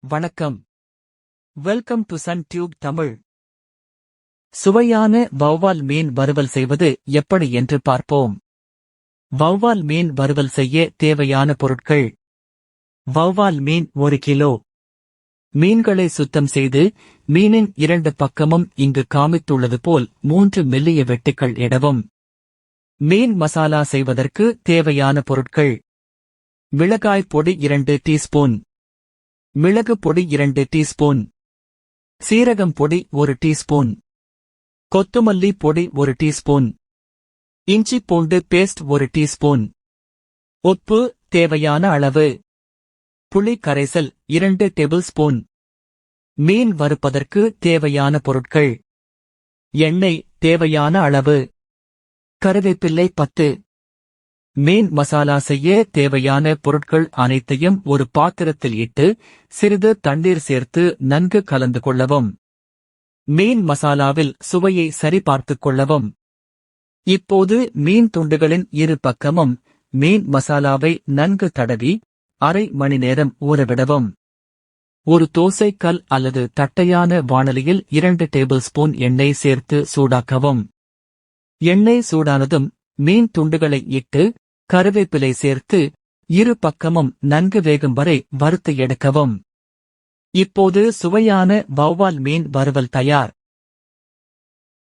வணக்கம். Welcome to Sun Tube Tamil சுவையான வௌவால் மீன் வறுவல் செய்வது எப்படி என்று பார்ப்போம். வௌவால் மீன் வறுவல் செய்ய தேவையான பொருட்கள். வௌவால் மீன் ஒரு கிலோ. மீன்களை சுத்தம் செய்து மீனின் இரண்டு பக்கமும் இங்கு காமித்துள்ளது போல் மூன்று மெல்லிய வெட்டுக்கள் இடவும். மீன் மசாலா செய்வதற்கு தேவையான பொருட்கள். மிளகாய் பொடி இரண்டு டீஸ்பூன். மிளகு பொடி இரண்டு டீஸ்பூன். சீரகம் பொடி ஒரு டீஸ்பூன். கொத்துமல்லி பொடி ஒரு டீஸ்பூன். இஞ்சி பூண்டு பேஸ்ட் ஒரு டீஸ்பூன். உப்பு தேவையான அளவு. புளி கரைசல் இரண்டு டேபிள் ஸ்பூன் மீன் வறுப்பதற்கு தேவையான பொருட்கள். எண்ணெய் தேவையான அளவு. கருவேப்பிள்ளை பத்து. மீன் மசாலா செய்ய தேவையான பொருட்கள் அனைத்தையும் ஒரு பாத்திரத்தில் இட்டு சிறிது தண்ணீர் சேர்த்து நன்கு கலந்து கொள்ளவும். மீன் மசாலாவில் சுவையை சரிபார்த்துக் கொள்ளவும். இப்போது மீன் துண்டுகளின் இரு பக்கமும் மீன் மசாலாவை நன்கு தடவி அரை மணி நேரம் ஊறவிடவும். ஒரு தோசை கல் அல்லது தட்டையான வானலியில் இரண்டு டேபிள் ஸ்பூன் எண்ணெய் சேர்த்து சூடாக்கவும். எண்ணெய் சூடானதும் மீன் துண்டுகளை இட்டு கருவேப்பிலை சேர்த்து இரு பக்கமும் நன்கு வேகும் வரை வறுத்து எடுக்கவும். இப்போது சுவையான வௌவால் மீன் வறுவல் தயார்.